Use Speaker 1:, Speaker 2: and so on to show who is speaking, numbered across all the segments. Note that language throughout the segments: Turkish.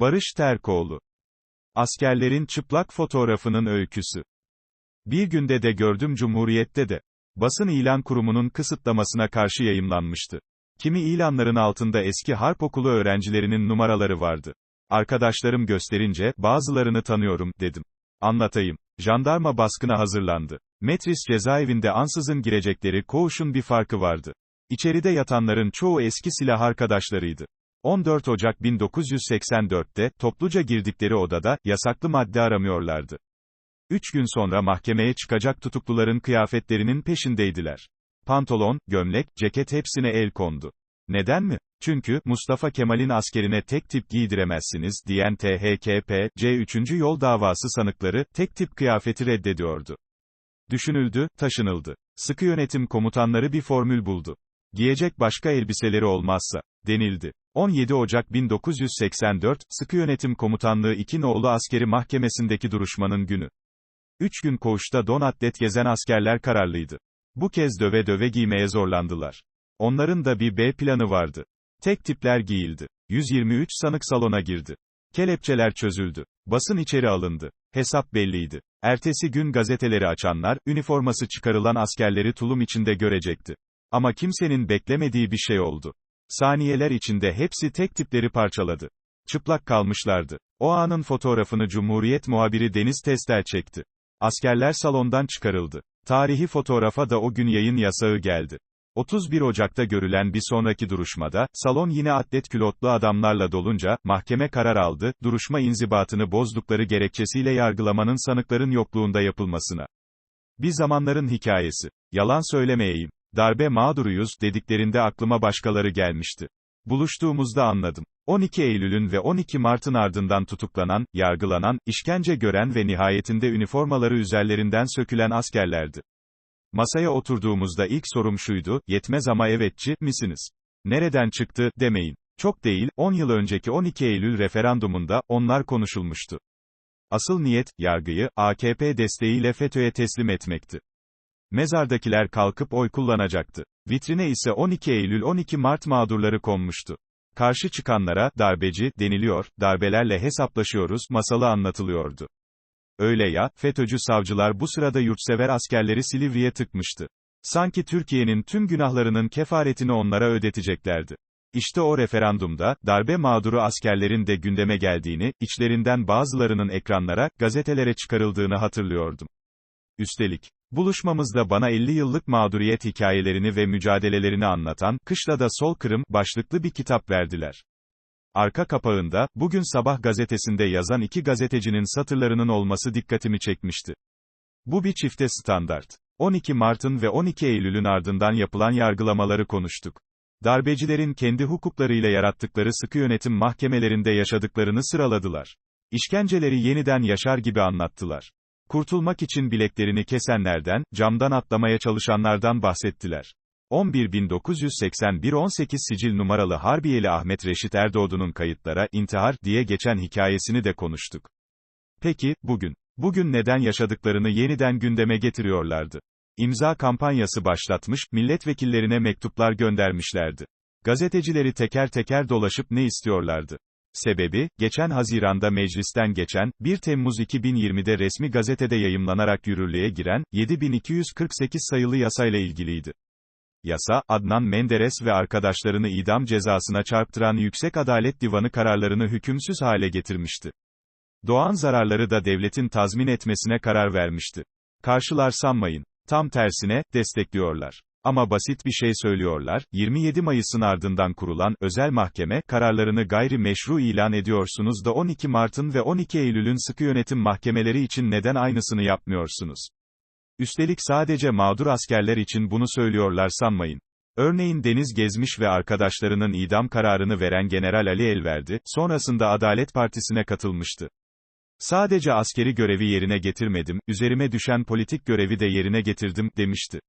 Speaker 1: Barış Terkoğlu. Askerlerin çıplak fotoğrafının öyküsü. Bir günde de gördüm Cumhuriyet'te de. Basın ilan kurumunun kısıtlamasına karşı yayımlanmıştı. Kimi ilanların altında eski harp okulu öğrencilerinin numaraları vardı. Arkadaşlarım gösterince, bazılarını tanıyorum, dedim. Anlatayım. Jandarma baskına hazırlandı. Metris cezaevinde ansızın girecekleri koğuşun bir farkı vardı. İçeride yatanların çoğu eski silah arkadaşlarıydı. 14 Ocak 1984'te, topluca girdikleri odada, yasaklı madde aramıyorlardı. Üç gün sonra mahkemeye çıkacak tutukluların kıyafetlerinin peşindeydiler. Pantolon, gömlek, ceket hepsine el kondu. Neden mi? Çünkü, Mustafa Kemal'in askerine tek tip giydiremezsiniz, diyen THKP, C3. Yol davası sanıkları, tek tip kıyafeti reddediyordu. Düşünüldü, taşınıldı. Sıkı yönetim komutanları bir formül buldu. Giyecek başka elbiseleri olmazsa, denildi. 17 Ocak 1984, Sıkı Yönetim Komutanlığı 2 Noğlu Askeri Mahkemesi'ndeki duruşmanın günü. Üç gün koğuşta don atlet gezen askerler kararlıydı. Bu kez döve döve giymeye zorlandılar. Onların da bir B planı vardı. Tek tipler giyildi. 123 sanık salona girdi. Kelepçeler çözüldü. Basın içeri alındı. Hesap belliydi. Ertesi gün gazeteleri açanlar, üniforması çıkarılan askerleri tulum içinde görecekti. Ama kimsenin beklemediği bir şey oldu. Saniyeler içinde hepsi tek tipleri parçaladı. Çıplak kalmışlardı. O anın fotoğrafını Cumhuriyet muhabiri Deniz Testel çekti. Askerler salondan çıkarıldı. Tarihi fotoğrafa da o gün yayın yasağı geldi. 31 Ocak'ta görülen bir sonraki duruşmada, salon yine atlet külotlu adamlarla dolunca, mahkeme karar aldı, duruşma inzibatını bozdukları gerekçesiyle yargılamanın sanıkların yokluğunda yapılmasına. Bir zamanların hikayesi. Yalan söylemeyeyim. Darbe mağduruyuz, dediklerinde aklıma başkaları gelmişti. Buluştuğumuzda anladım. 12 Eylül'ün ve 12 Mart'ın ardından tutuklanan, yargılanan, işkence gören ve nihayetinde üniformaları üzerlerinden sökülen askerlerdi. Masaya oturduğumuzda ilk sorum şuydu, yetmez ama evetçi, misiniz? Nereden çıktı, demeyin. Çok değil, 10 yıl önceki 12 Eylül referandumunda, onlar konuşulmuştu. Asıl niyet, yargıyı, AKP desteğiyle FETÖ'ye teslim etmekti. Mezardakiler kalkıp oy kullanacaktı. Vitrine ise 12 Eylül 12 Mart mağdurları konmuştu. Karşı çıkanlara, darbeci, deniliyor, darbelerle hesaplaşıyoruz, masalı anlatılıyordu. Öyle ya, FETÖ'cü savcılar bu sırada yurtsever askerleri Silivri'ye tıkmıştı. Sanki Türkiye'nin tüm günahlarının kefaretini onlara ödeteceklerdi. İşte o referandumda, darbe mağduru askerlerin de gündeme geldiğini, içlerinden bazılarının ekranlara, gazetelere çıkarıldığını hatırlıyordum. Üstelik, buluşmamızda bana 50 yıllık mağduriyet hikayelerini ve mücadelelerini anlatan, Kışlada Sol Kırım, başlıklı bir kitap verdiler. Arka kapağında, bugün sabah gazetesinde yazan iki gazetecinin satırlarının olması dikkatimi çekmişti. Bu bir çifte standart. 12 Mart'ın ve 12 Eylül'ün ardından yapılan yargılamaları konuştuk. Darbecilerin kendi hukuklarıyla yarattıkları sıkı yönetim mahkemelerinde yaşadıklarını sıraladılar. İşkenceleri yeniden yaşar gibi anlattılar. Kurtulmak için bileklerini kesenlerden, camdan atlamaya çalışanlardan bahsettiler. 11.981-18 sicil numaralı Harbiyeli Ahmet Reşit Erdoğdu'nun kayıtlara, intihar, diye geçen hikayesini de konuştuk. Peki, bugün? Bugün neden yaşadıklarını yeniden gündeme getiriyorlardı? İmza kampanyası başlatmış, milletvekillerine mektuplar göndermişlerdi. Gazetecileri teker teker dolaşıp ne istiyorlardı? Sebebi, geçen Haziran'da meclisten geçen, 1 Temmuz 2020'de resmi gazetede yayımlanarak yürürlüğe giren, 7248 sayılı yasayla ilgiliydi. Yasa, Adnan Menderes ve arkadaşlarını idam cezasına çarptıran Yüksek Adalet Divanı kararlarını hükümsüz hale getirmişti. Doğan zararları da devletin tazmin etmesine karar vermişti. Karşılar sanmayın. Tam tersine, destekliyorlar. Ama basit bir şey söylüyorlar, 27 Mayıs'ın ardından kurulan, özel mahkeme, kararlarını gayri meşru ilan ediyorsunuz da 12 Mart'ın ve 12 Eylül'ün sıkı yönetim mahkemeleri için neden aynısını yapmıyorsunuz? Üstelik sadece mağdur askerler için bunu söylüyorlar sanmayın. Örneğin Deniz Gezmiş ve arkadaşlarının idam kararını veren General Ali Elverdi, sonrasında Adalet Partisi'ne katılmıştı. Sadece askeri görevi yerine getirmedim, üzerime düşen politik görevi de yerine getirdim, demişti.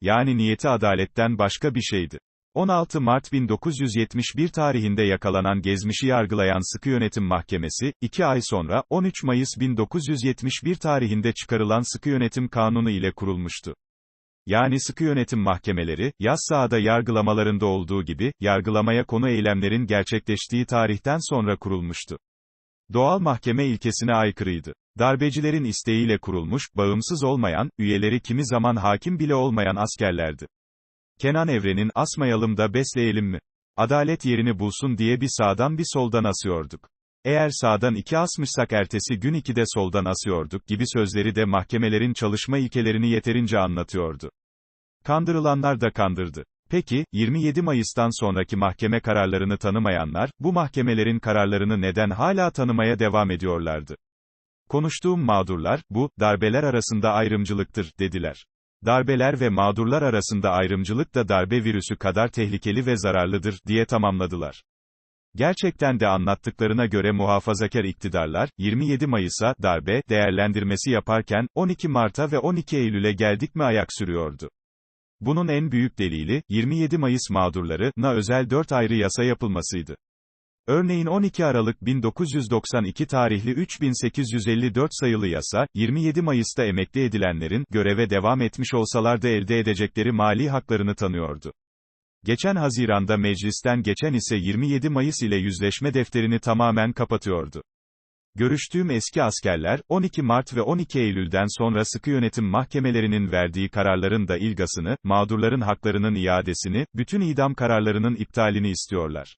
Speaker 1: Yani niyeti adaletten başka bir şeydi. 16 Mart 1971 tarihinde yakalanan Gezmiş'i yargılayan Sıkı Yönetim Mahkemesi, 2 ay sonra, 13 Mayıs 1971 tarihinde çıkarılan Sıkı Yönetim Kanunu ile kurulmuştu. Yani sıkı yönetim mahkemeleri, yaz sahada yargılamalarında olduğu gibi, yargılamaya konu eylemlerin gerçekleştiği tarihten sonra kurulmuştu. Doğal mahkeme ilkesine aykırıydı. Darbecilerin isteğiyle kurulmuş, bağımsız olmayan, üyeleri kimi zaman hakim bile olmayan askerlerdi. Kenan Evren'in, asmayalım da besleyelim mi? Adalet yerini bulsun diye bir sağdan bir soldan asıyorduk. Eğer sağdan iki asmışsak ertesi gün iki de soldan asıyorduk gibi sözleri de mahkemelerin çalışma ilkelerini yeterince anlatıyordu. Kandırılanlar da kandırdı. Peki, 27 Mayıs'tan sonraki mahkeme kararlarını tanımayanlar, bu mahkemelerin kararlarını neden hala tanımaya devam ediyorlardı? Konuştuğum mağdurlar, bu, darbeler arasında ayrımcılıktır, dediler. Darbeler ve mağdurlar arasında ayrımcılık da darbe virüsü kadar tehlikeli ve zararlıdır, diye tamamladılar. Gerçekten de anlattıklarına göre muhafazakar iktidarlar, 27 Mayıs'a, darbe, değerlendirmesi yaparken, 12 Mart'a ve 12 Eylül'e geldik mi ayak sürüyordu. Bunun en büyük delili, 27 Mayıs mağdurları, özel 4 ayrı yasa yapılmasıydı. Örneğin 12 Aralık 1992 tarihli 3854 sayılı yasa, 27 Mayıs'ta emekli edilenlerin, göreve devam etmiş olsalar da elde edecekleri mali haklarını tanıyordu. Geçen Haziran'da meclisten geçen ise 27 Mayıs ile yüzleşme defterini tamamen kapatıyordu. Görüştüğüm eski askerler, 12 Mart ve 12 Eylül'den sonra sıkı yönetim mahkemelerinin verdiği kararların da ilgasını, mağdurların haklarının iadesini, bütün idam kararlarının iptalini istiyorlar.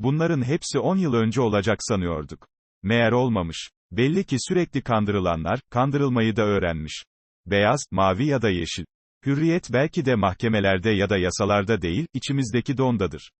Speaker 1: Bunların hepsi 10 yıl önce olacak sanıyorduk. Meğer olmamış. Belli ki sürekli kandırılanlar, kandırılmayı da öğrenmiş. Beyaz, mavi ya da yeşil. Hürriyet belki de mahkemelerde ya da yasalarda değil, içimizdeki dondadır.